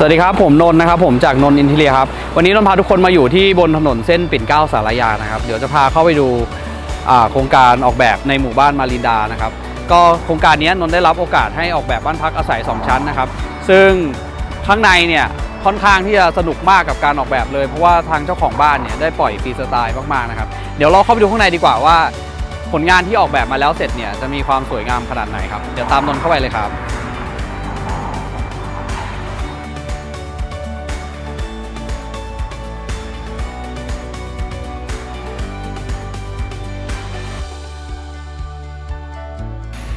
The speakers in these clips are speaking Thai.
สวัสดีครับ ผมนนท์นะครับผมจากนนท์อินทีเลียครับวันนี้นนท์พาทุกคนมาอยู่ที่บนถนนเส้นปิ่นเกล้าสารยานะครับเดี๋ยวจะพาเข้าไปดูโครงการออกแบบในหมู่บ้านมารินดานะครับก็โครงการนี้นนท์ได้รับโอกาสให้ออกแบบบ้านพักอาศัย 2 ชั้นนะครับซึ่งข้างในเนี่ยค่อนข้างที่จะสนุกมากกับการออกแบบเลย เพราะว่าทางเจ้าของบ้านเนี่ยได้ปล่อยฟรีสไตล์มากๆนะครับเดี๋ยวเราเข้าไปดูข้างในดีกว่าว่า ผลงานที่ออกแบบมาแล้วเสร็จเนี่ยจะมีความสวยงามขนาดไหนครับเดี๋ยวตามนนท์เข้าไปเลยครับ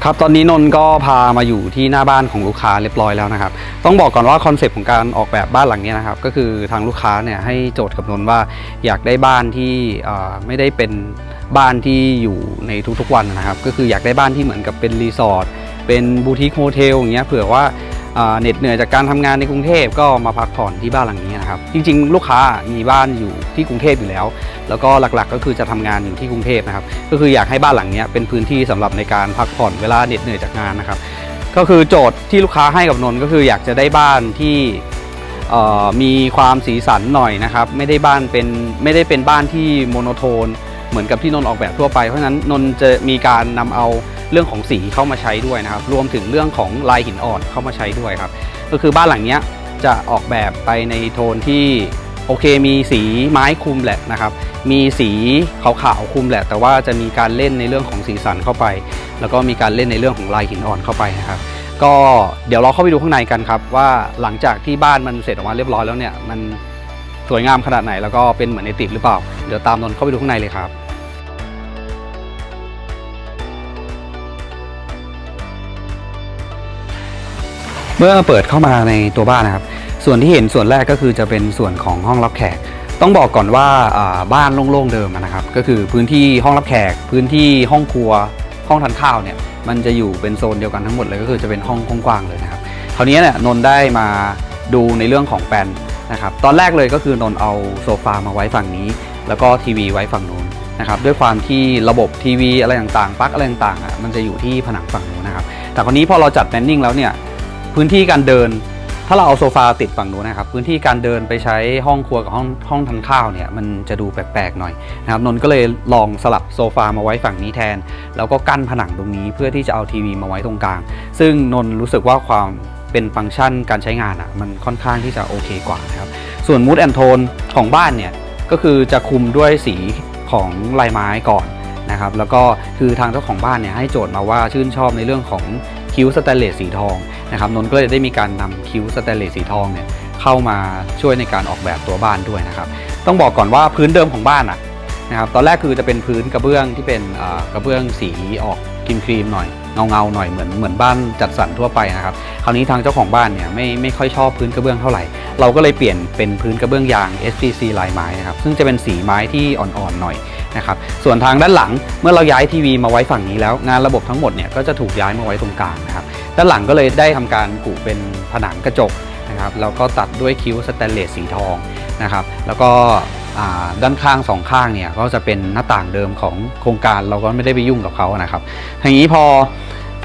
ครับตอนนี้นนท์ก็พามาอยู่ที่หน้าบ้านของลูกค้าเรียบร้อยแล้วนะครับ ต้องบอกก่อนว่าคอนเซปต์ของการออกแบบบ้านหลังนี้นะครับ ก็คือทางลูกค้าเนี่ยให้โจทย์กับนนท์ว่าอยากได้บ้านที่ไม่ได้เป็นบ้านที่อยู่ในทุกๆวันนะครับ ก็คืออยากได้บ้านที่เหมือนกับเป็นรีสอร์ทเป็นบูติคโฮเทลอย่างเงี้ยเผื่อว่า เหน็ดเหนื่อยจากการทำงานในกรุงเทพก็มาพักผ่อนที่บ้านหลังนี้นะครับ จริง ๆ ลูกค้ามีบ้านอยู่ที่กรุงเทพอยู่แล้ว แล้วก็หลักๆ ก็คือจะทำงานอยู่ที่กรุงเทพนะครับ ก็คืออยากให้บ้านหลังนี้เป็นพื้นที่สำหรับในการพักผ่อนเวลาเหน็ดเหนื่อยจากงานนะครับ ก็คือโจทย์ที่ลูกค้าให้กับนนท์ก็คืออยากจะได้บ้านที่มีความสีสันหน่อยนะครับ ไม่ได้บ้านเป็นไม่ได้เป็นบ้านที่โมโนโทน เหมือนกับที่นนท์ออกแบบทั่วไป เพราะฉะนั้นนนท์จะมีการนำเอา เรื่องของสีเข้ามาใช้ด้วยนะครับ รวมถึงเรื่องของลายหินอ่อนเข้ามาใช้ด้วยครับ ก็คือบ้านหลังนี้จะออกแบบไปในโทนที่โอเคมีสีไม้คลุมแหละนะครับ มีสีขาวๆคลุมแหละ แต่ว่าจะมีการเล่นในเรื่องของสีสันเข้าไป แล้วก็มีการเล่นในเรื่องของลายหินอ่อนเข้าไปนะครับ ก็เดี๋ยวเราเข้าไปดูข้างในกันครับ ว่าหลังจากที่บ้านมันเสร็จออกมาเรียบร้อยแล้วเนี่ยมันสวยงามขนาดไหนแล้วก็เป็นเหมือนในติดหรือเปล่า เดี๋ยวตามนนเข้าไปดูข้างในเลยครับ เมื่อเปิดเข้ามาในตัวบ้านนะครับ ส่วนที่เห็นส่วนแรกก็คือจะเป็นส่วนของห้องรับแขก ต้องบอกก่อนว่าบ้านโล่งๆเดิมนะครับ ก็คือพื้นที่ห้องรับแขก พื้นที่ห้องครัว ห้องทานข้าวเนี่ย มันจะอยู่เป็นโซนเดียวกันทั้งหมดเลยก็คือจะเป็นห้องกว้างๆเลยนะครับคราวนี้เนี่ยนนท์ได้มาดูในเรื่องของแปลนนะครับตอนแรกเลยก็คือนนท์เอาโซฟามาไว้ฝั่งนี้ แล้วก็ทีวีไว้ฝั่งนู้นนะครับด้วยความที่ระบบทีวีอะไรต่างๆปลั๊กอะไรต่างๆอะมันจะอยู่ที่ผนังฝั่งนู้นนะครับแต่คราวนี้พอเราจัดแมนนิ่งแล้วเนี่ย พื้นที่การเดิน ถ้าเราเอาโซฟาติดฝั่งนู้นนะครับ พื้นที่การเดินไปใช้ห้องครัวกับห้องห้องทานข้าวเนี่ยมันจะดูแปลกๆหน่อยนะครับนนก็เลยลองสลับโซฟามาไว้ฝั่งนี้แทน แล้วก็กั้นผนังตรงนี้เพื่อที่จะเอาทีวีมาไว้ตรงกลาง ซึ่งนนรู้สึกว่าความเป็นฟังก์ชันการใช้งานอะมันค่อนข้างที่จะโอเคกว่านะครับส่วนมูดแอนโทนของบ้านเนี่ยก็คือจะคุมด้วยสีของลายไม้ก่อนนะครับแล้วก็คือทางเจ้าของบ้านเนี่ยให้โจทย์มาว่าชื่นชอบในเรื่องของ คิ้วสแตนเลสสีทองนะครับนนก็เลยได้มีการนำคิ้วสแตนเลสสีทองเนี่ยเข้ามาช่วยในการออกแบบตัวบ้านด้วยนะครับ ต้องบอกก่อนว่าพื้นเดิมของบ้านอะนะครับตอนแรกคือจะเป็นพื้นกระเบื้องที่เป็นกระเบื้องสีออกครีมครีมหน่อยเงาเงาหน่อยเหมือนเหมือนบ้านจัดสรรทั่วไปนะครับคราวนี้ทางเจ้าของบ้านเนี่ยไม่ไม่ค่อยชอบพื้นกระเบื้องเท่าไหร่ เราก็เลยเปลี่ยนเป็นพื้นกระเบื้องยาง SPC ลายไม้นะครับซึ่งจะเป็นสีไม้ที่อ่อนๆหน่อย นะครับส่วนทางด้านหลังเมื่อเราย้ายทีวีมาไว้ฝั่งนี้แล้วงานระบบทั้งหมดเนี่ยก็จะถูกย้ายมาไว้ตรงกลางนะครับด้านหลังก็เลยได้ทำการกุเป็นผนังกระจกนะครับแล้วก็ตัดด้วยคิ้วสแตนเลสสีทองนะครับแล้วก็ด้านข้างสองข้างเนี่ยก็จะเป็นหน้าต่างเดิมของโครงการเราก็ไม่ได้ไปยุ่งกับเขานะครับทีนี้พอ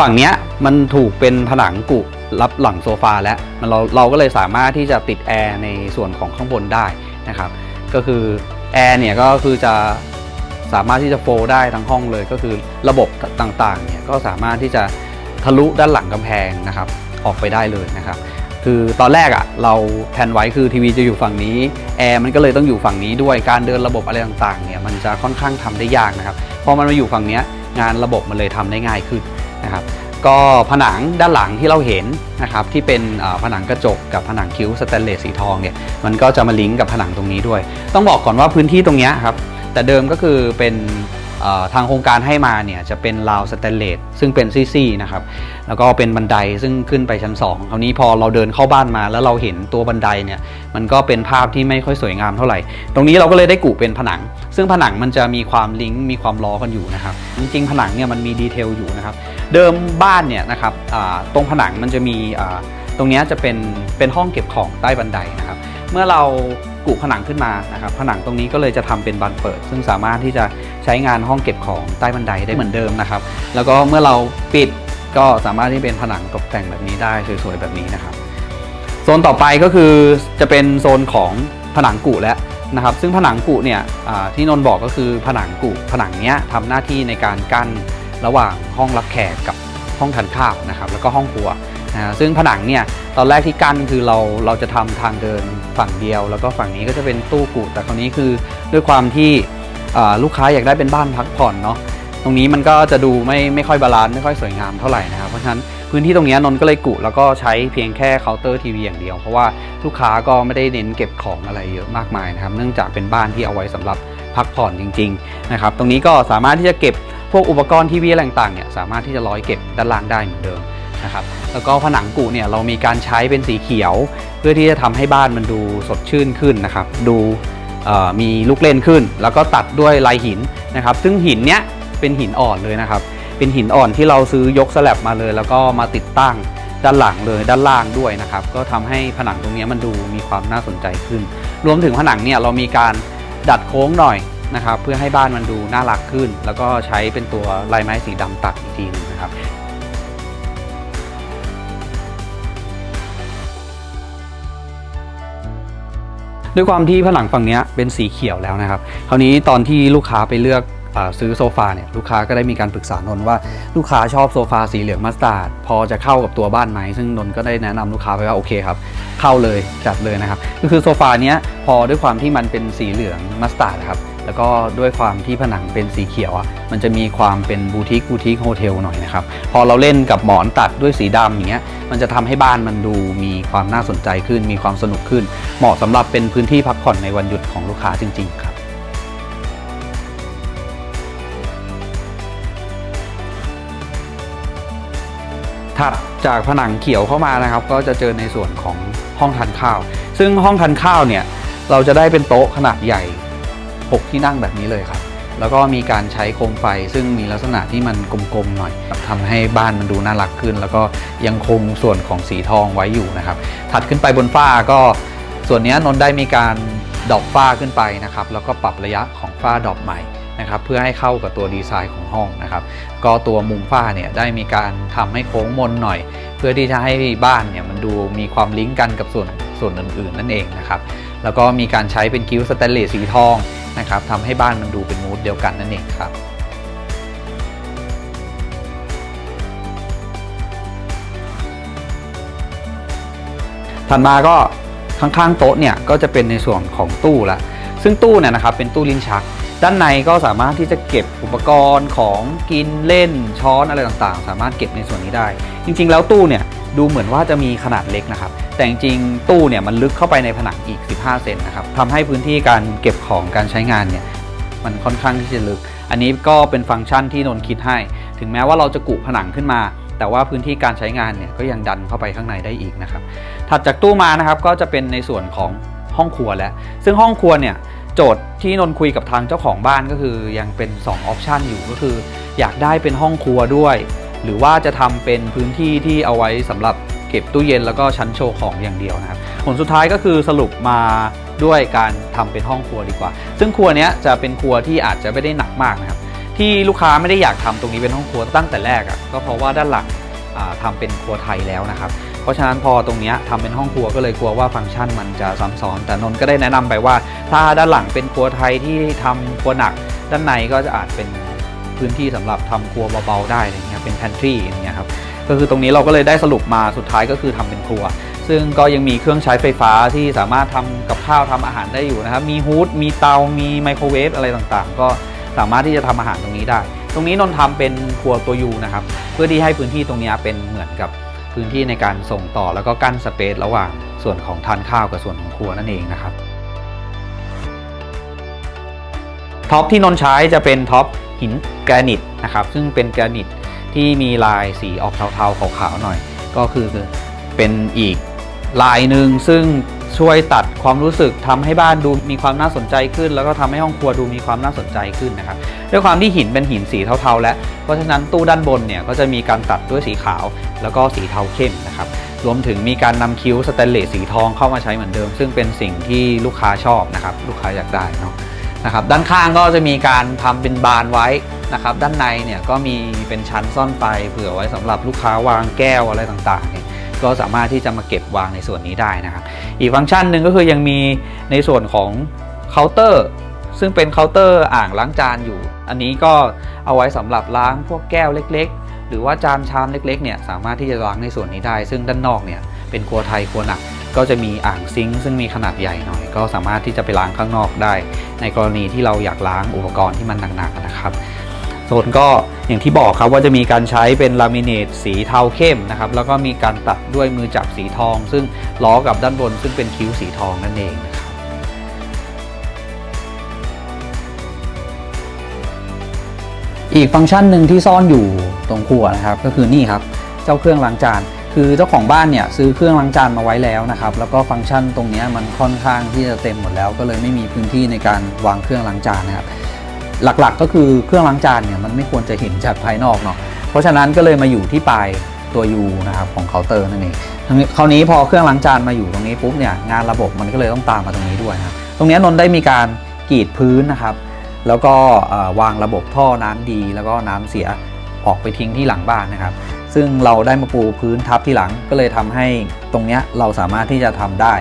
ฝั่งเนี้ยมันถูกเป็นผนังกุรับหลังโซฟาแล้วมันเราเราก็เลยสามารถที่จะติดแอร์ในส่วนของข้างบนได้นะครับก็คือแอร์เนี่ยก็คือจะ สามารถที่จะโฟลได้ทั้งห้องเลยก็คือระบบต่างๆเนี่ยก็สามารถที่จะทะลุด้านหลังกำแพงนะครับออกไปได้เลยนะครับคือตอนแรกอะ่ะเราแผนไว้คือทีวีจะอยู่ฝั่งนี้แอร์มันก็เลยต้องอยู่ฝั่งนี้ด้วยการเดินระบบอะไรต่างๆเนี่ยมันจะค่อนข้างทำได้ยากนะครับพอมันมาอยู่ฝั่งนี้งานระบบมันเลยทำได้ง่ายขึ้นนะครับก็ผนังด้านหลังที่เราเห็นนะครับที่เป็นผนังกระจกกับผนังคิ้วสแตนเลสสีทองเนี่ยมันก็จะมาลิงก์กับผนังตรงนี้ด้วย ต้องบอกก่อนว่าพื้นที่ตรงเนี้ยครับ แต่เดิมก็คือเป็นทางโครงการให้มาเนี่ยจะเป็นราวสแตนเลสซึ่งเป็นซี่ๆนะครับแล้วก็เป็นบันไดซึ่งขึ้นไปชั้น2คราวนี้พอเราเดินเข้าบ้านมาแล้วเราเห็นตัวบันไดเนี่ยมันก็เป็นภาพที่ไม่ค่อยสวยงามเท่าไหร่ ตรงนี้เราก็เลยได้กุเป็นผนัง ซึ่งผนังมันจะมีความลิงก์มีความล้อกันอยู่นะครับจริงๆผนังเนี่ยมันมีดีเทลอยู่นะครับเดิมบ้านเนี่ยนะครับตรงผนังมันจะมีตรงนี้จะเป็นเป็นห้องเก็บของใต้บันไดนะครับเมื่อเรา กุผนังขึ้นมานะครับผนังตรงนี้ก็เลยจะทำเป็นบานเปิด ซึ่งสามารถที่จะใช้งานห้องเก็บของใต้บันไดได้เหมือนเดิมนะครับ แล้วก็เมื่อเราปิดก็สามารถที่เป็นผนังตกแต่งแบบนี้ได้สวยๆแบบนี้นะครับ โซนต่อไปก็คือจะเป็นโซนของผนังกุแล้วนะครับ ซึ่งผนังกุเนี่ยอ่าที่นนท์บอกก็คือผนังกุผนังเนี้ยทำหน้าที่ในการกั้นระหว่างห้องรับแขกกับห้องทานข้าวนะครับ แล้วก็ห้องครัว นะซึ่งผนังเนี่ยตอนแรกที่กั้นคือเราเราจะทำทางเดินฝั่งเดียว แล้วก็ฝั่งนี้ก็จะเป็นตู้กุแต่คราวนี้คือด้วยความที่ลูกค้าอยากได้เป็นบ้านพักผ่อนเนาะตรงนี้มันก็จะดูไม่ไม่ค่อยบาลานซ์ไม่ค่อยสวยงามเท่าไหร่นะครับเพราะฉะนั้นพื้นที่ตรงนี้นนท์ก็เลยกุแล้วก็ใช้เพียงแค่เคาน์เตอร์ทีวีอย่างเดียว เพราะว่าลูกค้าก็ไม่ได้เน้นเก็บของอะไรเยอะมากมายนะครับเนื่องจากเป็นบ้านที่เอาไว้สำหรับพักผ่อนจริงๆนะครับตรงนี้ก็สามารถที่จะเก็บพวกอุปกรณ์ทีวีอะไรต่างๆเนี่ยสามารถที่จะร้อยเก็บด้านล่างได้เหมือนเดิม นะครับแล้วก็ผนังกุเนี่ยเรามีการใช้เป็นสีเขียว เพื่อที่จะทำให้บ้านมันดูสดชื่นขึ้นนะครับดูมีลูกเล่นขึ้น แล้วก็ตัดด้วยลายหินนะครับ ซึ่งหินเนี้ยเป็นหินอ่อนเลยนะครับ เป็นหินอ่อนที่เราซื้อยกสลับมาเลย แล้วก็มาติดตั้งด้านหลังเลยด้านล่างด้วยนะครับ ก็ทำให้ผนังตรงนี้มันดูมีความน่าสนใจขึ้น รวมถึงผนังเนี่ยเรามีการดัดโค้งหน่อยนะครับ เพื่อให้บ้านมันดูน่ารักขึ้น แล้วก็ใช้เป็นตัวลายไม้สีดำตัดอีกทีหนึงนะครับ ด้วยความที่ผนังฝั่งนี้เป็นสีเขียวแล้วนะครับ คราวนี้ตอนที่ลูกค้าไปเลือกซื้อโซฟาเนี่ยลูกค้าก็ได้มีการปรึกษานนว่าลูกค้าชอบโซฟาสีเหลืองมัสตาร์ดพอจะเข้ากับตัวบ้านไหมซึ่งนนก็ได้แนะนำลูกค้าไปว่าโอเคครับ เข้าเลยจัดเลยนะครับก็คือโซฟาเนี้ยพอด้วยความที่มันเป็นสีเหลืองมัสตาร์ดครับ แล้วก็ด้วยความที่ผนังเป็นสีเขียวอะมันจะมีความเป็นบูติกบูติกโฮเทลหน่อยนะครับ พอเราเล่นกับหมอนตัดด้วยสีดำอย่างเงี้ยมันจะทำให้บ้านมันดูมีความน่าสนใจขึ้น มีความสนุกขึ้น เหมาะสำหรับเป็นพื้นที่พักผ่อนในวันหยุดของลูกค้าจริง ๆ ครับถัดจากผนังเขียวเข้ามานะครับ ก็จะเจอในส่วนของห้องทานข้าว ซึ่งห้องทานข้าวเนี่ยเราจะได้เป็นโต๊ะขนาดใหญ่ 6 ที่นั่งแบบนี้เลยครับ แล้วก็มีการใช้โคมไฟซึ่งมีลักษณะที่มันกลมๆหน่อยทำให้บ้านมันดูน่ารักขึ้น แล้วก็ยังคงส่วนของสีทองไว้อยู่นะครับ ถัดขึ้นไปบนฝ้าก็ส่วนนี้นนท์ได้มีการดอปฝ้าขึ้นไปนะครับ แล้วก็ปรับระยะของฝ้าดอปใหม่นะครับเพื่อให้เข้ากับตัวดีไซน์ของห้องนะครับ ก็ตัวมุมฝ้าเนี่ยได้มีการทำให้โค้งมนหน่อย เพื่อที่จะให้บ้านเนี่ยมันดูมีความลิงก์กันกับส่วนส่วนอื่น ๆ นั่นเองนะครับ แล้วก็มีการใช้เป็นกิ้วสแตนเลสสีทองนะครับทำให้บ้านมันดูเป็นมูดเดียวกันนั่นเองครับถัดมาก็ข้างๆโต๊ะเนี่ยก็จะเป็นในส่วนของตู้ละซึ่งตู้เนี่ยนะครับเป็นตู้ลิ้นชัก ด้านในก็สามารถที่จะเก็บอุปกรณ์ของกินเล่นช้อนอะไรต่างๆ สามารถเก็บในส่วนนี้ได้ จริง ๆ แล้วตู้เนี่ยดูเหมือนว่าจะมีขนาดเล็กนะครับ แต่จริงๆตู้เนี่ยมันลึกเข้าไปในผนังอีก 15 เซนนะครับทำให้พื้นที่การเก็บของการใช้งานเนี่ยมันค่อนข้างที่จะลึก อันนี้ก็เป็นฟังก์ชันที่นนท์คิดให้ ถึงแม้ว่าเราจะกุผนังขึ้นมา แต่ว่าพื้นที่การใช้งานเนี่ยก็ยังดันเข้าไปข้างในได้อีกนะครับ ถัดจากตู้มานะครับก็จะเป็นในส่วนของห้องครัวแล้ว ซึ่งห้องครัวเนี่ย โจทย์ที่นนท์คุยกับทางเจ้าของบ้านก็คือยังเป็น2ออปชันอยู่ก็คือ อยากได้เป็นห้องครัวด้วย หรือว่าจะทำเป็นพื้นที่ที่เอาไว้สำหรับเก็บตู้เย็นแล้วก็ชั้นโชว์ของอย่างเดียวนะครับผลสุดท้ายก็คือสรุปมาด้วยการทำเป็นห้องครัวดีกว่า ซึ่งครัวเนี้ยจะเป็นครัวที่อาจจะไม่ได้หนักมากนะครับที่ลูกค้าไม่ได้อยากทำตรงนี้เป็นห้องครัวตั้งแต่แรกอะ่ะก็เพราะว่าด้านหลังอ่าทำเป็นครัวไทยแล้วนะครับ เพราะฉะนั้นพอตรงนี้ทำเป็นห้องครัวก็เลยกลัวว่าฟังก์ชันมันจะซ้ำซ้อน แต่นนท์ก็ได้แนะนำไปว่า ถ้าด้านหลังเป็นครัวไทยที่ทำครัวหนัก ด้านในก็จะอาจเป็นพื้นที่สำหรับทำครัวเบาๆได้อะไรเงี้ยเป็น pantry อย่างเงี้ยครับก็คือตรงนี้เราก็เลยได้สรุปมาสุดท้ายก็คือทำเป็นครัว ซึ่งก็ยังมีเครื่องใช้ไฟฟ้าที่สามารถทำกับข้าวทำอาหารได้อยู่นะครับ มีฮูดมีเตา มีไมโครเวฟอะไรต่างๆ ก็สามารถที่จะทำอาหารตรงนี้ได้ ตรงนี้นนท์ทำเป็นครัวตัวยูนะครับ เพื่อที่ให้พื้นที่ตรงนี้เป็นเหมือนกับ พื้นที่ในการส่งต่อแล้วก็กั้นสเปซระหว่างส่วนของทานข้าวกับส่วนของครัวนั่นเองนะครับท็อปที่นนท์ใช้จะเป็นท็อปหินแกรนิตนะครับซึ่งเป็นแกรนิตที่มีลายสีออกเทาๆขาวๆหน่อย ก็คือเป็นอีกลายหนึ่งซึ่ง ช่วยตัดความรู้สึกทำให้บ้านดูมีความน่าสนใจขึ้น แล้วก็ทำให้ห้องครัวดูมีความน่าสนใจขึ้นนะครับด้วยความที่หินเป็นหินสีเทาๆ แล้วเพราะฉะนั้นตู้ด้านบนเนี่ยก็จะมีการตัดด้วยสีขาว แล้วก็สีเทาเข้มนะครับรวมถึงมีการนำคิ้วสแตนเลสสีทองเข้ามาใช้เหมือนเดิม ซึ่งเป็นสิ่งที่ลูกค้าชอบนะครับลูกค้าอยากได้เนาะนะครับด้านข้างก็จะมีการทำเป็นบานไว้นะครับด้านในเนี่ยก็มีเป็นชั้นซ่อนไฟเผื่อไว้สำหรับลูกค้าวางแก้วอะไรต่างๆเนี่ย ก็สามารถที่จะมาเก็บวางในส่วนนี้ได้นะครับ อีกฟังก์ชันหนึ่งก็คือยังมีในส่วนของเคาน์เตอร์ ซึ่งเป็นเคาน์เตอร์อ่างล้างจานอยู่ อันนี้ก็เอาไว้สำหรับล้างพวกแก้วเล็ก ๆ หรือว่าจานชามเล็กๆเนี่ยสามารถที่จะล้างในส่วนนี้ได้ ซึ่งด้านนอกเนี่ยเป็นครัวไทยครัวหนักก็จะมีอ่างซิงค์ซึ่งมีขนาดใหญ่หน่อย ก็สามารถที่จะไปล้างข้างนอกได้ ในกรณีที่เราอยากล้างอุปกรณ์ที่มันหนักๆนะครับ โซนก็อย่างที่บอกครับว่าจะมีการใช้เป็นลามิเนตสีเทาเข้มนะครับแล้วก็มีการตัดด้วยมือจับสีทอง ซึ่งล้อกับด้านบนซึ่งเป็นคิ้วสีทองนั่นเองนะครับอีกฟังก์ชันหนึ่งที่ซ่อนอยู่ตรงครัวนะครับก็คือนี่ครับเจ้าเครื่องล้างจานคือเจ้าของบ้านเนี่ยซื้อเครื่องล้างจานมาไว้แล้วนะครับแล้วก็ฟังก์ชันตรงนี้มันค่อนข้างที่จะเต็มหมดแล้ว ก็เลยไม่มีพื้นที่ในการวางเครื่องล้างจานนะครับ หลักๆก็คือเครื่องล้างจานเนี่ยมันไม่ควรจะเห็นจากภายนอกเนาะเพราะฉะนั้นก็เลยมาอยู่ที่ปลายตัว U นะครับของเคาน์เตอร์นั่นเองนี้คราวนี้พอเครื่องล้างจานมาอยู่ตรงนี้ปุ๊บเนี่ยงานระบบมันก็เลยต้องตามมาตรงนี้ด้วยนะครับตรงนี้นนท์ได้มีการกรีดพื้นนะครับ แล้วก็วางระบบท่อน้ำดี แล้วก็น้ำเสียออกไปทิ้งที่หลังบ้านนะครับ ซึ่งเราได้มาปูพื้นทับที่หลังก็เลยทำให้ตรงเนี้ยเราสามารถที่จะทำได้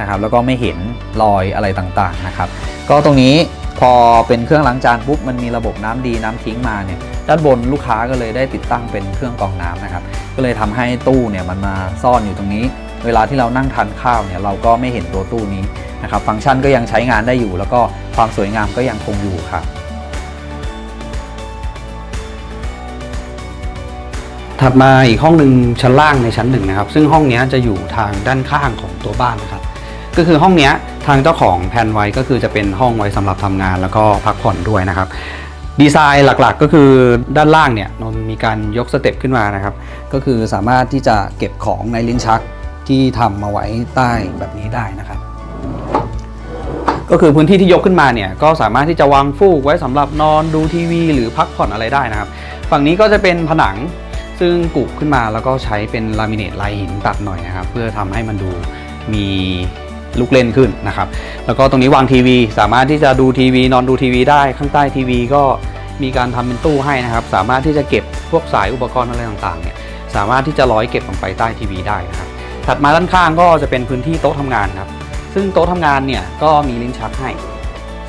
นะครับ แล้วก็ไม่เห็นรอยอะไรต่างๆนะครับ ก็ตรงนี้ พอเป็นเครื่องล้างจานปุ๊บมันมีระบบน้ำดีน้ำทิ้งมาเนี่ยด้านบนลูกค้าก็เลยได้ติดตั้งเป็นเครื่องกรองน้ำนะครับ ก็เลยทำให้ตู้เนี่ยมันมาซ่อนอยู่ตรงนี้ เวลาที่เรานั่งทานข้าวเนี่ยเราก็ไม่เห็นตัวตู้นี้นะครับฟังก์ชันก็ยังใช้งานได้อยู่ แล้วก็ความสวยงามก็ยังคงอยู่ครับถัดมาอีกห้องหนึ่งชั้นล่างในชั้นหนึ่งนะครับ ซึ่งห้องนี้จะอยู่ทางด้านข้างของตัวบ้านนะครับ ก็คือห้องเนี้ยทางเจ้าของแผนไว้ก็คือจะเป็นห้องไว้สำหรับทำงานแล้วก็พักผ่อนด้วยนะครับดีไซน์หลักๆก็คือด้านล่างเนี่ยนนมีการยกสเต็ปขึ้นมานะครับ ก็คือสามารถที่จะเก็บของในลิ้นชักที่ทำมาไว้ใต้แบบนี้ได้นะครับ ก็คือพื้นที่ที่ยกขึ้นมาเนี่ยก็สามารถที่จะวางฟูกไว้สำหรับนอนดูทีวี หรือพักผ่อนอะไรได้นะครับ ฝั่งนี้ก็จะเป็นผนังซึ่งกุขึ้นมาแล้วก็ใช้เป็นลามิเนตลายหินตัดหน่อยนะครับ เพื่อทำให้มันดูมี ลูกเล่นขึ้นนะครับ แล้วก็ตรงนี้วางทีวี สามารถที่จะดูทีวี นอนดูทีวีได้ข้างใต้ทีวีก็มีการทำเป็นตู้ให้นะครับ สามารถที่จะเก็บพวกสายอุปกรณ์อะไรต่างๆเนี่ยสามารถที่จะร้อยเก็บลงไปใต้ทีวีได้นะครับ ถัดมาด้านข้างก็จะเป็นพื้นที่โต๊ะทำงานครับ ซึ่งโต๊ะทำงานเนี่ยก็มีลิ้นชักให้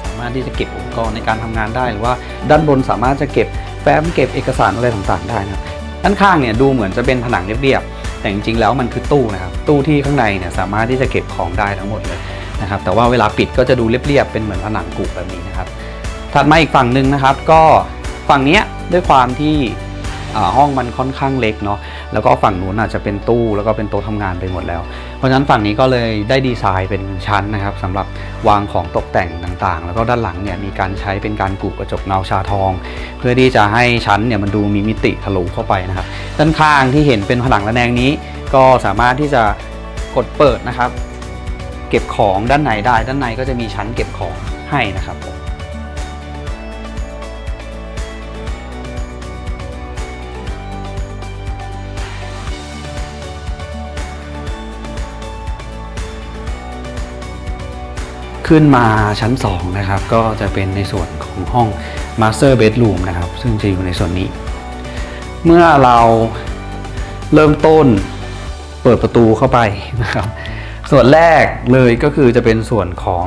สามารถที่จะเก็บอุปกรณ์ในการทำงานได้ หรือว่าด้านบนสามารถจะเก็บแฟ้มเก็บเอกสารอะไรต่างๆ ได้นะครับ ด้านข้างเนี่ยดูเหมือนจะเป็นผนังเรียบๆ แต่จริงๆแล้วมันคือตู้นะครับตู้ที่ข้างในเนี่ยสามารถที่จะเก็บของได้ทั้งหมดเลยนะครับแต่ว่าเวลาปิดก็จะดูเรียบๆเป็นเหมือนผนังกุแบบนี้นะครับถัดมาอีกฝั่งหนึ่งนะครับ ก็ฝั่งนี้ด้วยความที่ ห้องมันค่อนข้างเล็กเนาะแล้วก็ฝั่งนู้นอาจจะเป็นตู้แล้วก็เป็นโต๊ะทำงานไปหมดแล้ว เพราะฉะนั้นฝั่งนี้ก็เลยได้ดีไซน์เป็นชั้นนะครับสำหรับวางของตกแต่งต่างๆ แล้วก็ด้านหลังเนี่ยมีการใช้เป็นการกรูกระจกเงาชาทอง เพื่อที่จะให้ชั้นเนี่ยมันดูมีมิติทะลุเข้าไปนะครับด้านข้างที่เห็นเป็นผนังระแนงนี้ ก็สามารถที่จะกดเปิดนะครับ เก็บของด้านในได้ด้านในก็จะมีชั้นเก็บของให้นะครับผม ขึ้นมาชั้น 2 นะครับ ก็จะเป็นในส่วนของห้อง Master Bedroom นะครับ ซึ่งจะอยู่ในส่วนนี้ เมื่อเราเริ่มต้นเปิดประตูเข้าไปนะครับ ส่วนแรกเลยก็คือจะเป็นส่วนของ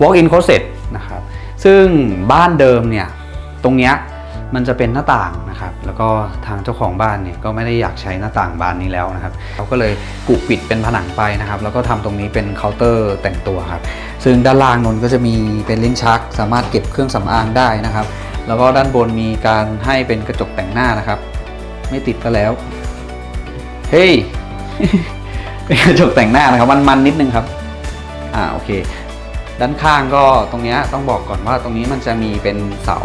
Walk-in Closet นะครับ ซึ่งบ้านเดิมเนี่ย ตรงเนี้ย มันจะเป็นหน้าต่างนะครับ แล้วก็ทางเจ้าของบ้านเนี่ยก็ไม่ได้อยากใช้หน้าต่างบานนี้แล้วนะครับเขาก็เลยกุปิดเป็นผนังไปนะครับ แล้วก็ทำตรงนี้เป็นเคาน์เตอร์แต่งตัวครับ ซึ่งด้านล่างนนก็จะมีเป็นลิ้นชัก สามารถเก็บเครื่องสำอางได้นะครับ แล้วก็ด้านบนมีการให้เป็นกระจกแต่งหน้านะครับ ไม่ติดก็แล้ว เฮ้ย เป็นกระจกแต่งหน้านะครับมันมันนิดนึงครับ อ่าโอเค ด้านข้างก็ตรงนี้ต้องบอกก่อนว่าตรงนี้มันจะมีเป็นเสา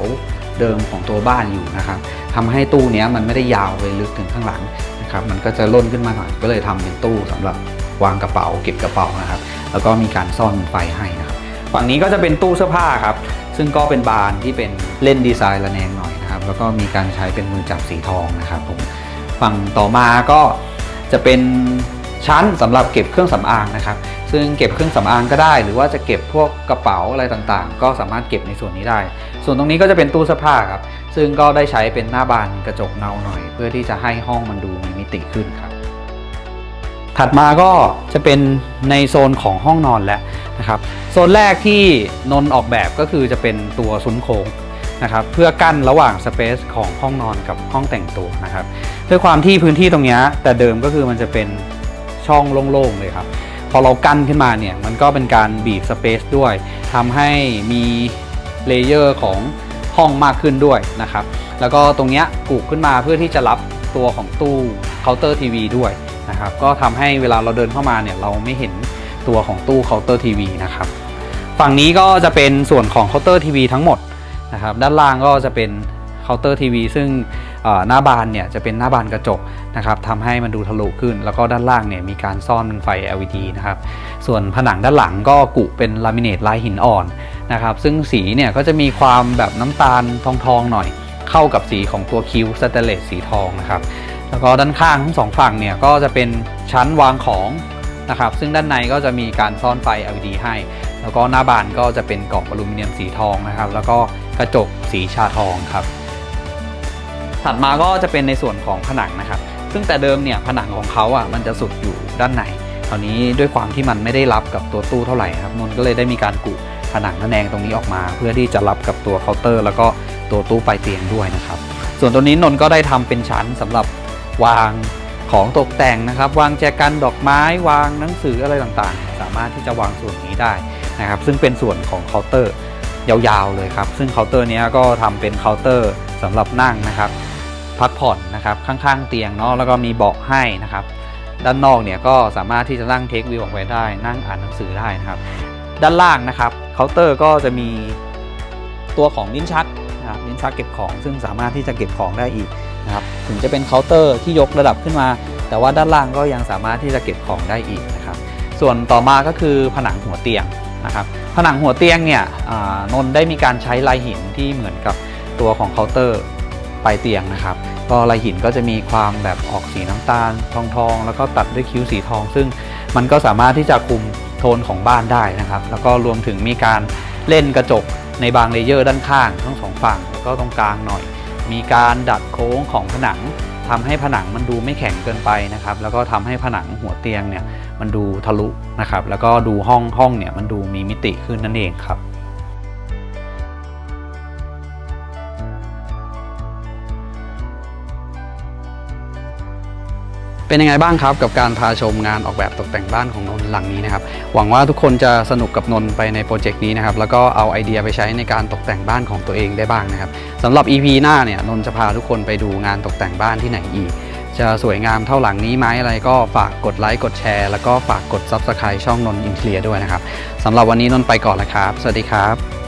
เดิมของตัวบ้านอยู่นะครับทำให้ตู้เนี้ยมันไม่ได้ยาวไปลึกถึงข้างหลังนะครับมันก็จะล่นขึ้นมาหน่อยก็เลยทำเป็นตู้สำหรับวางกระเป๋าเก็บกระเป๋านะครับ แล้วก็มีการซ่อนไฟให้นะครับฝั่งนี้ก็จะเป็นตู้เสื้อผ้าครับซึ่งก็เป็นบานที่เป็นเล่นดีไซน์ระแนงหน่อยนะครับแล้วก็มีการใช้เป็นมือจับสีทองนะครับผมฝั่งต่อมาก็จะเป็น ชั้นสำหรับเก็บเครื่องสำอางนะครับ ซึ่งเก็บเครื่องสำอางก็ได้ หรือว่าจะเก็บพวกกระเป๋าอะไรต่างๆ ก็สามารถเก็บในส่วนนี้ได้ ส่วนตรงนี้ก็จะเป็นตู้เสื้อผ้าครับ ซึ่งก็ได้ใช้เป็นหน้าบานกระจกเงาหน่อย เพื่อที่จะให้ห้องมันดูมีมิติขึ้นครับ ถัดมาก็จะเป็นในโซนของห้องนอนแล้วนะครับ โซนแรกที่นนท์ออกแบบก็คือจะเป็นตัวซุ้นโค้งนะครับเพื่อกั้นระหว่างสเปซของห้องนอนกับห้องแต่งตัวนะครับด้วยความที่พื้นที่ตรงนี้แต่เดิมก็คือมันจะเป็น ช่องโล่งๆเลยครับ พอเรากั้นขึ้นมาเนี่ย มันก็เป็นการบีบสเปซด้วยทำให้มีเลเยอร์ของห้องมากขึ้นด้วยนะครับ แล้วก็ตรงเนี้ยกูกขึ้นมาเพื่อที่จะรับตัวของตู้เคาน์เตอร์ทีวีด้วยนะครับ ก็ทำให้เวลาเราเดินเข้ามาเนี่ยเราไม่เห็นตัวของตู้เคาน์เตอร์ทีวีนะครับ ฝั่งนี้ก็จะเป็นส่วนของเคาน์เตอร์ทีวีทั้งหมดนะครับ ด้านล่างก็จะเป็นเคาน์เตอร์ทีวีซึ่ง หน้าบานเนี่ยจะเป็นหน้าบานกระจกนะครับทำให้มันดูทะลุขึ้น แล้วก็ด้านล่างเนี่ยมีการซ่อนไฟ LED นะครับส่วนผนังด้านหลังก็กุเป็นลามิเนตลายหินอ่อนนะครับซึ่งสีเนี่ยก็จะมีความแบบน้ำตาลทองๆหน่อย เข้ากับสีของตัวคิ้วสเตนเลสสีทองนะครับแล้วก็ด้านข้างทั้งสองฝั่งเนี่ยก็จะเป็นชั้นวางของนะครับซึ่งด้านในก็จะมีการซ่อนไฟ LED ให้ แล้วก็หน้าบานก็จะเป็นกล่องอลูมิเนียมสีทองนะครับ แล้วก็กระจกสีชาทองครับ ถัดมาก็จะเป็นในส่วนของผนังนะครับ ซึ่งแต่เดิมเนี่ยผนังของเขาอะมันจะสุดอยู่ด้านในคราวนี้ด้วยความที่มันไม่ได้รับกับตัวตู้เท่าไหร่ครับนนท์ก็เลยได้มีการกุผนังระแนงตรงนี้ออกมา เพื่อที่จะรับกับตัวเคาน์เตอร์ แล้วก็ตัวตู้ปลายเตียงด้วยนะครับ ส่วนตัวนี้นนท์ก็ได้ทำเป็นชั้นสำหรับวางของตกแต่งนะครับ วางแจกันดอกไม้วางหนังสืออะไรต่างๆ สามารถที่จะวางส่วนนี้ได้นะครับ ซึ่งเป็นส่วนของเคาน์เตอร์ยาวๆเลยครับ ซึ่งเคาน์เตอร์เนี้ยก็ทำเป็นเคาน์เตอร์สำหรับนั่งนะครับ พักผ่อนนะครับข้างๆ เตียงเนาะแล้วก็มีเบาะให้นะครับด้านนอกเนี่ยก็สามารถที่จะนั่งเทควิวออกไปได้ นั่งอ่านหนังสือได้นะครับ ด้านล่างนะครับเคาน์เตอร์ก็จะมีตัวของลิ้นชักนะครับลิ้นชักเก็บของ ซึ่งสามารถที่จะเก็บของได้อีกนะครับถึงจะเป็นเคาน์เตอร์ที่ยกระดับขึ้นมา แต่ว่าด้านล่างก็ยังสามารถที่จะเก็บของได้อีกนะครับ ส่วนต่อมาก็คือผนังหัวเตียงนะครับผนังหัวเตียงเนี่ยนนท์ได้มีการใช้ลายหินที่เหมือนกับตัวของเคาน์เตอร์ ปลายเตียงนะครับ ก็ลายหินก็จะมีความแบบออกสีน้ำตาลทองทองแล้วก็ตัดด้วยคิ้วสีทอง ซึ่งมันก็สามารถที่จะคุมโทนของบ้านได้นะครับ แล้วก็รวมถึงมีการเล่นกระจกในบางเลเยอร์ด้านข้างทั้งสองฝั่งแล้วก็ตรงกลางหน่อย มีการดัดโค้งของผนังทำให้ผนังมันดูไม่แข็งเกินไปนะครับ แล้วก็ทำให้ผนังหัวเตียงเนี่ยมันดูทะลุนะครับ แล้วก็ดูห้องห้องเนี่ยมันดูมีมิติขึ้นนั่นเองครับ เป็นยังไงบ้างครับกับการพาชมงานออกแบบตกแต่งบ้านของนนหลังนี้นะครับหวังว่าทุกคนจะสนุกกับนนไปในโปรเจกต์นี้นะครับแล้วก็เอาไอเดียไปใช้ในการตกแต่งบ้านของตัวเองได้บ้างนะครับสำหรับ EP หน้าเนี่ยนนจะพาทุกคนไปดูงานตกแต่งบ้านที่ไหนอีก จะสวยงามเท่าหลังนี้ไหมอะไรก็ฝากกดไลค์กดแชร์ แล้วก็ฝากกด Subscribe ช่องนนอินเทียด้วยนะครับสำหรับวันนี้นนไปก่อนแล้วครับ สวัสดีครับ